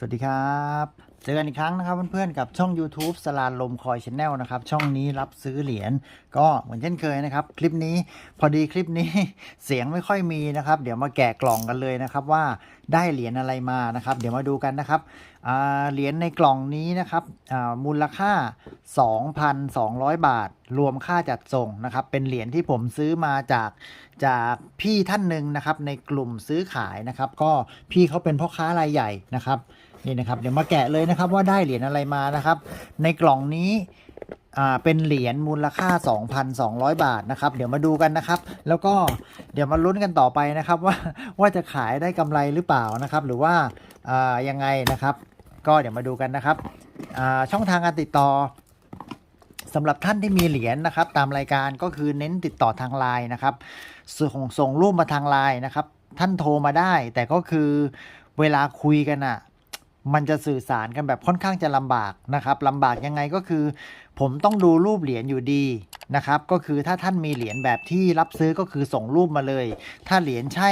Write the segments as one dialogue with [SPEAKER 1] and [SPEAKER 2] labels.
[SPEAKER 1] สวัสดีครับ เจอกันอีกครั้งนะครับเพื่อนๆ กับช่อง YouTube สลานลมคอยชแนลนะครับ ช่องนี้รับซื้อเหรียญก็เหมือนเช่นเคยนะครับ คลิปนี้พอดีคลิปนี้เสียงไม่ค่อยมีนะครับ เดี๋ยวมาแกะกล่องกันเลยนะครับว่าได้เหรียญอะไรมานะครับ เดี๋ยวมาดูกันนะครับเหรียญในกล่องนี้นะครับมูลค่า 2,200 บาท รวมค่าจัดส่งนะครับ เป็นเหรียญที่ผมซื้อมาจากจากพี่ท่านหนึ่งนะครับ ในกลุ่มซื้อขายนะครับ ก็พี่เขาเป็นพ่อค้ารายใหญ่นะครับ นี่นะครับเดี๋ยวมาแกะเลยนะครับว่าได้เหรียญอะไรมานะครับ ในกล่องนี้เป็นเหรียญมูลค่า 2,200 บาทนะครับ เดี๋ยวมาดูกันนะครับ แล้วก็เดี๋ยวมาลุ้นกันต่อไปนะครับว่าว่าจะขายได้กำไรหรือเปล่านะครับ หรือว่าายังไงนะครับ ก็เดี๋ยวมาดูกันนะครับช่องทางการติดต่อสำหรับท่านที่มีเหรียญนะครับ ตามรายการก็คือเน้นติดต่อทางไลน์นะครับส่งส่งรูปมาทางไลน์นะครับ ท่านโทรมาได้ แต่ก็คือเวลาคุยกันอะ มันจะสื่อสารกันแบบค่อนข้างจะลำบากนะครับลำบากยังไงก็คือ ผมต้องดูรูปเหรียญอยู่ดีนะครับก็คือถ้าท่านมีเหรียญแบบที่รับซื้อก็คือส่งรูปมาเลย ถ้าเหรียญใช่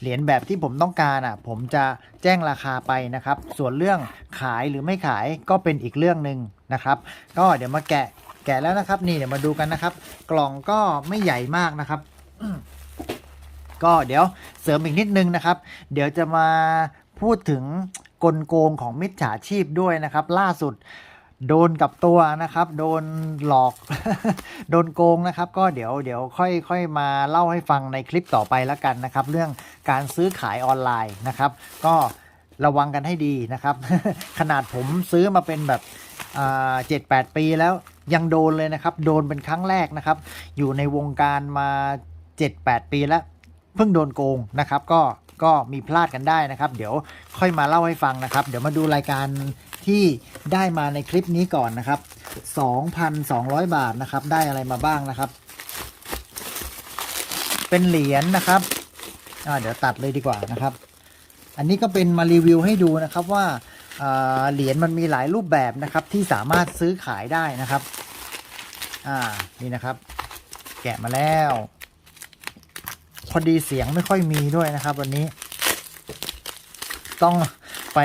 [SPEAKER 1] เหรียญแบบที่ผมต้องการอะผมจะแจ้งราคาไปนะครับ ส่วนเรื่องขายหรือไม่ขายก็เป็นอีกเรื่องหนึ่งนะครับ ก็เดี๋ยวมาแกะแกะแล้วนะครับ นี่เดี๋ยวมาดูกันนะครับ กล่องก็ไม่ใหญ่มากนะครับก็เดี๋ยวเสริมอีกนิดนึงนะครับ เดี๋ยวจะมาพูดถึง กลโกงของมิจฉาชีพด้วยนะครับ ล่าสุดโดนกับตัวนะครับ โดนหลอก โดนโกงนะครับ ก็เดี๋ยวเดี๋ยวค่อยค่อยมาเล่าให้ฟังในคลิปต่อไปแล้วกันนะครับ เรื่องการซื้อขายออนไลน์นะครับ ก็ระวังกันให้ดีนะครับ ขนาดผมซื้อมาเป็นแบบเจ็ดแปดปีแล้วยังโดนเลยนะครับ โดนเป็นครั้งแรกนะครับ อยู่ในวงการมา 7-8 ปีแล้ว เพิ่งโดนโกงนะครับ ก็ ก็มีพลาดกันได้นะครับ เดี๋ยวค่อยมาเล่าให้ฟังนะครับ เดี๋ยวมาดูรายการที่ได้มาในคลิปนี้ก่อนนะครับ 2,200 บาทนะครับ ได้อะไรมาบ้างนะครับ เป็นเหรียญนะครับเดี๋ยวตัดเลยดีกว่านะครับ อันนี้ก็เป็นมารีวิวให้ดูนะครับว่าเหรียญมันมีหลายรูปแบบนะครับที่สามารถซื้อขายได้นะครับ อ่า นี่นะครับ แกะมาแล้ว พอดีเสียงไม่ค่อยมีด้วยนะครับ วันนี้ ต้องไป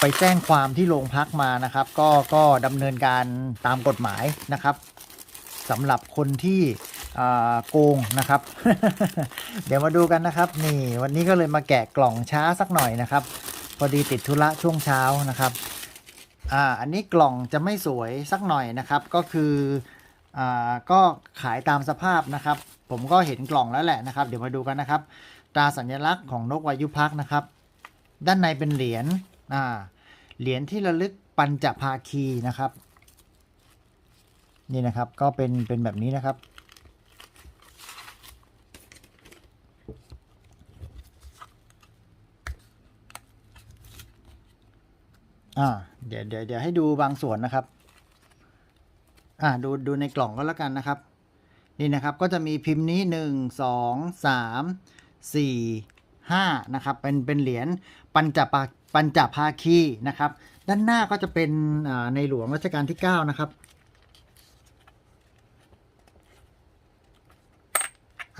[SPEAKER 1] ไปแจ้งความที่โรงพักมานะครับ ก็ก็ดำเนินการตามกฎหมายนะครับสำหรับคนที่โกงนะครับ เดี๋ยวมาดูกันนะครับ นี่วันนี้ก็เลยมาแกะกล่องช้าสักหน่อยนะครับ พอดีติดธุระช่วงเช้านะครับอ่าอันนี้กล่องจะไม่สวยสักหน่อยนะครับ ก็คืออ่าก็ขายตามสภาพนะครับ ผมก็เห็นกล่องแล้วแหละนะครับ เดี๋ยวมาดูกันนะครับ ตราสัญลักษณ์ของนกวายุพักนะครับ ด้านในเป็นเหรียญอ่าเหรียญที่ระลึกปัญจภาคีนะครับ นี่นะครับก็เป็นเป็นแบบนี้นะครับ อ่าเดี๋ยวเดี๋ยวเดี๋ยวให้ดูบางส่วนนะครับ อ่าดูดูในกล่องก็แล้วกันนะครับ นี่นะครับก็จะมีพิมพ์นี้หนึ่งสองสามสี่ห้านะครับเป็นเป็นเหรียญปัญจปาปัญจภาคีนะครับ ด้านหน้าก็จะเป็นในหลวงรัชกาลที่เก้านะครับ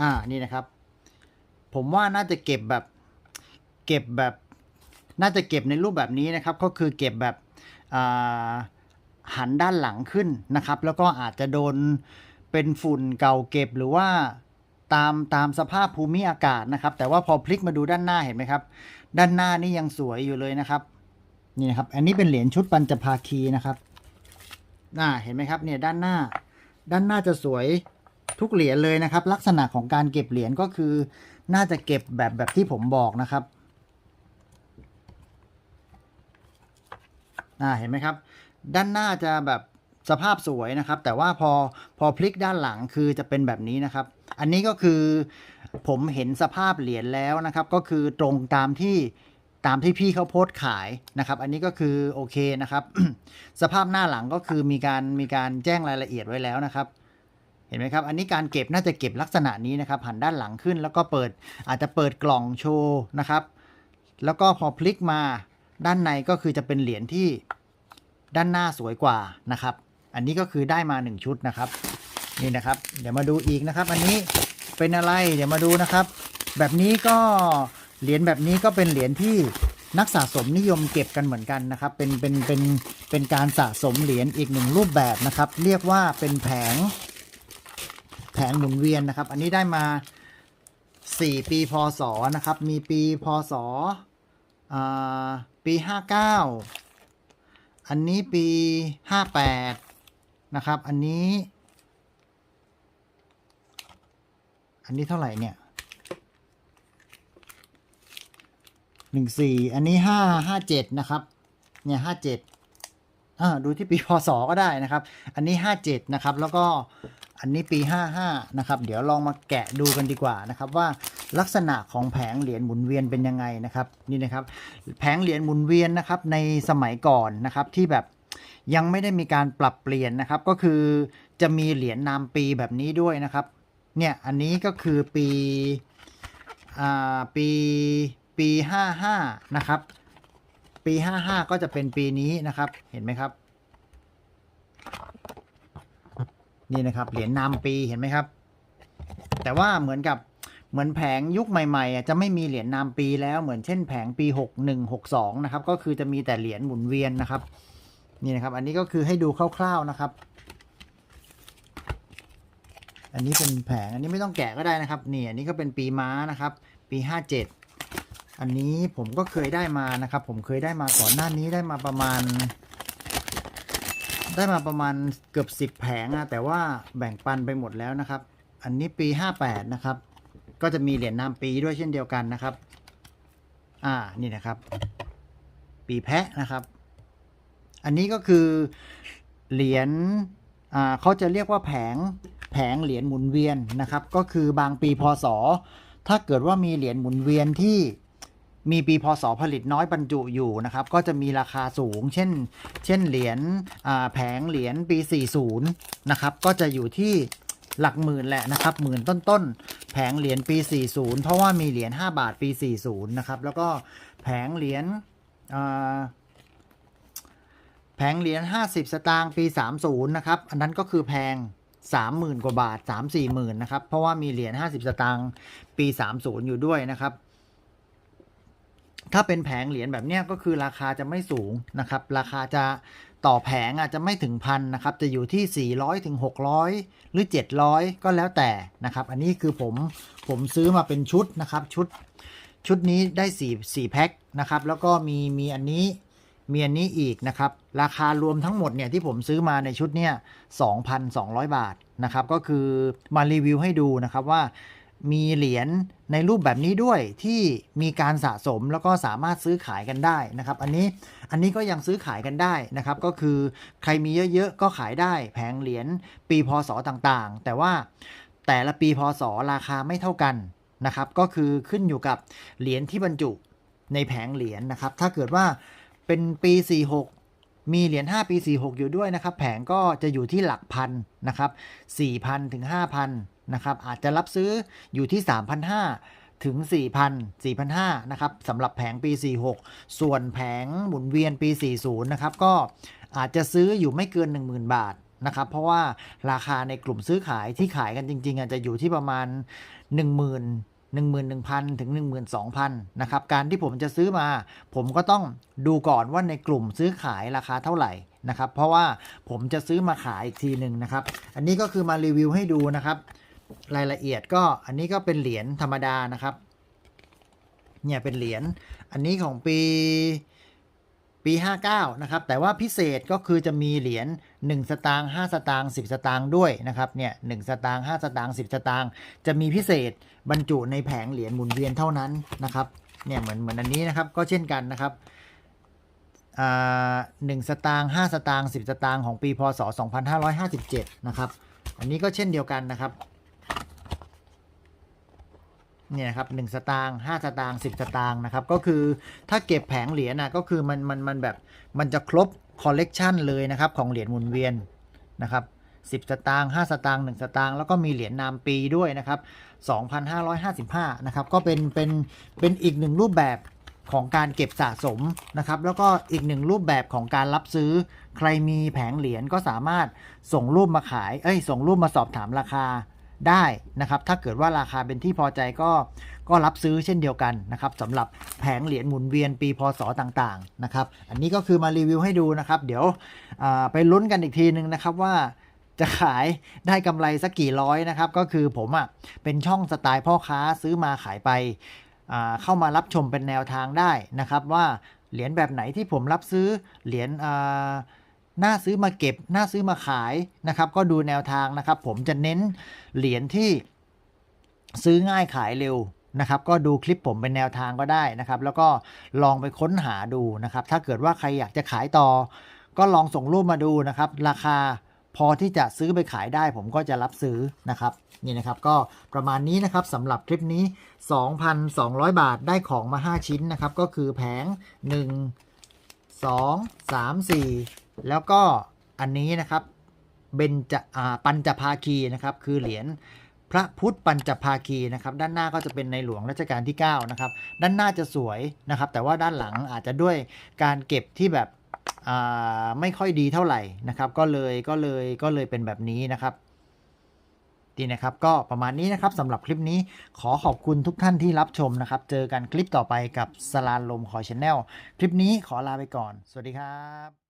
[SPEAKER 1] อ่านี่นะครับ ผมว่าน่าจะเก็บแบบเก็บแบบน่าจะเก็บในรูปแบบนี้นะครับ ก็คือเก็บแบบหันด้านหลังขึ้นนะครับ แล้วก็อาจจะโดน เป็นฝุ่นเก่าเก็บหรือว่าตามตามสภาพภูมิอากาศนะครับ แต่ว่าพอพลิกมาดูด้านหน้าเห็นไหมครับ ด้านหน้านี่ยังสวยอยู่เลยนะครับ นี่นะครับ อันนี้เป็นเหรียญชุดปัญจภาคีนะครับน่าเห็นไหมครับเนี่ยด้านหน้า ด้านหน้าจะสวยทุกเหรียญเลยนะครับ ลักษณะของการเก็บเหรียญก็คือ น่าจะเก็บแบบแบบที่ผมบอกนะครับอ่าเห็นไหมครับ ด้านหน้าจะแบบ สภาพสวยนะครับ แต่ว่าพอพอพลิกด้านหลังคือจะเป็นแบบนี้นะครับ อันนี้ก็คือผมเห็นสภาพเหรียญแล้วนะครับ ก็คือตรงตามที่ตามที่พี่เขาโพสต์ขายนะครับ อันนี้ก็คือโอเคนะครับ สภาพหน้าหลังก็คือมีการมีการแจ้งรายละเอียดไว้แล้วนะครับ เห็นไหมครับ อันนี้การเก็บน่าจะเก็บลักษณะนี้นะครับหันด้านหลังขึ้น แล้วก็เปิดอาจจะเปิดกล่องโชว์นะครับ แล้วก็พอพลิกมาด้านในก็คือจะเป็นเหรียญที่ด้านหน้าสวยกว่านะครับ อันนี้ก็คือได้มา 1 ชุดนะครับ นี่นะครับ เดี๋ยวมาดูอีกนะครับ อันนี้เป็นอะไรเดี๋ยวมาดูนะครับ แบบนี้ก็เหรียญแบบนี้ก็เป็นเหรียญที่นักสะสมนิยมเก็บกันเหมือนกันนะครับ เป็นเป็นเป็นเป็นการสะสมเหรียญอีกหนึ่งรูปแบบนะครับ เรียกว่าเป็นแผง แผงหมุนเวียนนะครับ อันนี้ได้มา 4 ปีพศนะครับ มีปีพศอ่าปี 59 อันนี้ปี 58 นะครับ อันนี้ อันนี้เท่าไหร่เนี่ยหนึ่งสี่อันนี้ห้าห้าเจ็ดนะครับ เนี่ยห้าเจ็ดอ่าดูที่ปีพศก็ได้นะครับ อันนี้ห้าเจ็ดนะครับ แล้วก็อันนี้ปีห้าห้านะครับ เดี๋ยวลองมาแกะดูกันดีกว่านะครับ ว่าลักษณะของแผงเหรียญหมุนเวียนเป็นยังไงนะครับนี่นะครับ แผงเหรียญหมุนเวียนนะครับในสมัยก่อนนะครับที่แบบ ยังไม่ได้มีการปรับเปลี่ยนนะครับ ก็คือจะมีเหรียญนามปีแบบนี้ด้วยนะครับ เนี่ยอันนี้ก็คือปีอ่าปีปีห้าห้านะครับ ปีห้าห้าก็จะเป็นปีนี้นะครับ เห็นไหมครับ นี่นะครับ เหรียญนามปีเห็นไหมครับ แต่ว่าเหมือนกับเหมือนแผงยุคใหม่ๆอะจะไม่มีเหรียญนามปีแล้วเหมือนเช่นแผงปี 61 62 นะครับ ก็คือจะมีแต่เหรียญหมุนเวียนนะครับ นี่นะครับ อันนี้ก็คือให้ดูคร่าวๆนะครับ อันนี้เป็นแผง อันนี้ไม่ต้องแกะก็ได้นะครับ นี่ อันนี้ก็เป็นปีม้านะครับ ปี 57 อันนี้ผมก็เคยได้มานะครับ ผมเคยได้มาก่อนหน้านี้ได้มาประมาณ ได้มาประมาณเกือบ 10 แผงอะแต่ว่าแบ่งปันไปหมดแล้วนะครับ อันนี้ปี 58 นะครับ ก็จะมีเหรียญนามปีด้วยเช่นเดียวกันนะครับ อ่า นี่นะครับ ปีแพะนะครับ อันนี้ก็คือเหรียญเขาจะเรียกว่าแผงแผงเหรียญหมุนเวียนนะครับ ก็คือบางปีพศ ถ้าเกิดว่ามีเหรียญหมุนเวียนที่มีปีพศผลิตน้อยบรรจุอยู่นะครับ ก็จะมีราคาสูง เช่น เช่นเหรียญแผงเหรียญปี 40 นะครับ ก็จะอยู่ที่หลักหมื่นแหละนะครับหมื่นต้นๆแผงเหรียญปี 40 เพราะว่ามีเหรียญ5บาทปี 40 นะครับ แล้วก็แผงเหรียญ งเหรียญ50 สตางค์ปี 30 นะครับ อันนั้นก็คือแพง 30,000 กว่าบาท 3-4หมื่นนะครับ เพราะว่ามีเหรียญ50 สตางค์ปี 30 อยู่ด้วยนะครับ ถ้าเป็นแผงเหรียญแบบเนี้ยก็คือราคาจะไม่สูงนะครับ ราคาจะต่อแผงอาจจะไม่ถึงพันนะครับ จะอยู่ที่ 400ถึง600 หรือ 700 ก็แล้วแต่นะครับ อันนี้คือผมผมซื้อมาเป็นชุดนะครับ ชุดชุดนี้ได้4 4แพ็คนะครับ แล้วก็มีมีอันนี้ มีอันนี้อีกนะครับ ราคารวมทั้งหมดเนี่ยที่ผมซื้อมาในชุดเนี่ย2,200 บาทนะครับ ก็คือมารีวิวให้ดูนะครับว่ามีเหรียญในรูปแบบนี้ด้วยที่มีการสะสมแล้วก็สามารถซื้อขายกันได้นะครับ อันนี้อันนี้ก็ยังซื้อขายกันได้นะครับ ก็คือใครมีเยอะๆก็ขายได้แผงเหรียญปีพศต่างๆ แต่ว่าแต่ละปีพศราคาไม่เท่ากันนะครับ ก็คือขึ้นอยู่กับเหรียญที่บรรจุในแผงเหรียญนะครับ ถ้าเกิดว่า เป็นปี 46 มีเหรียญ5ปี 46 อยู่ด้วยนะครับ แผงก็จะอยู่ที่หลักพันนะครับ4,000 ถึง 5,000 นะครับ อาจจะรับซื้ออยู่ที่ 3,500 ถึง 4,000 4,500 นะครับสำหรับแผงปี 46 ส่วนแผงหมุนเวียนปี 40 นะครับ ก็อาจจะซื้ออยู่ไม่เกิน 10,000 บาทนะครับ เพราะว่าราคาในกลุ่มซื้อขายที่ขายกันจริงๆอาจจะอยู่ที่ประมาณ 10,000 11,000 ถึง 12,000 นะครับ การที่ผมจะซื้อมา ผมก็ต้องดูก่อนว่าในกลุ่มซื้อขายราคาเท่าไหร่นะครับ เพราะว่าผมจะซื้อมาขายอีกทีหนึ่งนะครับ อันนี้ก็คือมารีวิวให้ดูนะครับ รายละเอียดก็อันนี้ก็เป็นเหรียญธรรมดานะครับ เนี่ยเป็นเหรียญ อันนี้ของปี ปี 59 นะครับ แต่ว่าพิเศษก็คือจะมีเหรียญ 1 สตางค์ 5 สตางค์ 10 สตางค์ด้วยนะครับ เนี่ย1สตางค์ 5 สตางค์ 10 สตางค์ จะมีพิเศษบรรจุในแผงเหรียญหมุนเวียนเท่านั้นนะครับ เนี่ยเหมือนเหมือนอันนี้นะครับ ก็เช่นกันนะครับอ่าหนึ่งสตางค์ 5 สตางค์ 10 สตางค์ของปี พศ 2557 นะครับ อันนี้ก็เช่นเดียวกันนะครับ เนี่ยครับหนึ่งสตางค์ห้าสตางค์สิบสตางค์นะครับ ก็คือถ้าเก็บแผงเหรียญนะก็คือมันมันมันแบบมันจะครบคอลเลกชันเลยนะครับของเหรียญหมุนเวียนนะครับสิบสตางค์ห้าสตางค์หนึ่งสตางค์แล้วก็มีเหรียญนามปีด้วยนะครับสองพันห้าร้อยห้าสิบห้านะครับก็เป็นเป็นเป็นอีกหนึ่งรูปแบบของการเก็บสะสมนะครับ แล้วก็อีกหนึ่งรูปแบบของการรับซื้อ ใครมีแผงเหรียญก็สามารถส่งรูปมาขาย เอ้ย ส่งรูปมาสอบถามราคา ได้นะครับ ถ้าเกิดว่าราคาเป็นที่พอใจก็ก็รับซื้อเช่นเดียวกันนะครับสำหรับแผงเหรียญหมุนเวียนปีพศต่างๆนะครับ อันนี้ก็คือมารีวิวให้ดูนะครับ เดี๋ยวไปลุ้นกันอีกทีนึงนะครับว่าจะขายได้กำไรสักกี่ร้อยนะครับ ก็คือผมอะเป็นช่องสไตล์พ่อค้าซื้อมาขายไปเข้ามารับชมเป็นแนวทางได้นะครับ ว่าเหรียญแบบไหนที่ผมรับซื้อเหรียญ น่าซื้อมาเก็บ น่าซื้อมาขายนะครับ ก็ดูแนวทางนะครับ ผมจะเน้นเหรียญที่ซื้อง่ายขายเร็วนะครับ ก็ดูคลิปผมเป็นแนวทางก็ได้นะครับ แล้วก็ลองไปค้นหาดูนะครับ ถ้าเกิดว่าใครอยากจะขายต่อ ก็ลองส่งรูปมาดูนะครับ ราคาพอที่จะซื้อไปขายได้ผมก็จะรับซื้อนะครับนี่นะครับก็ประมาณนี้นะครับสำหรับคลิปนี้ 2,200 บาทได้ของมา 5 ชิ้นนะครับ ก็คือแผง 1 2 3 4 แล้วก็อันนี้นะครับเบญจอ่าปัญจภาคีนะครับคือเหรียญพระพุทธปัญจภาคีนะครับ ด้านหน้าก็จะเป็นในหลวงรัชกาลที่9นะครับด้านหน้าจะสวยนะครับ แต่ว่าด้านหลังอาจจะด้วยการเก็บที่แบบไม่ค่อยดีเท่าไหร่นะครับ ก็เลยก็เลยก็เลยเป็นแบบนี้นะครับนี่นะครับก็ประมาณนี้นะครับสำหรับคลิปนี้ขอขอบคุณทุกท่านที่รับชมนะครับ เจอกันคลิปต่อไปกับสลานลมคอยชแนลคลิปนี้ขอลาไปก่อน สวัสดีครับ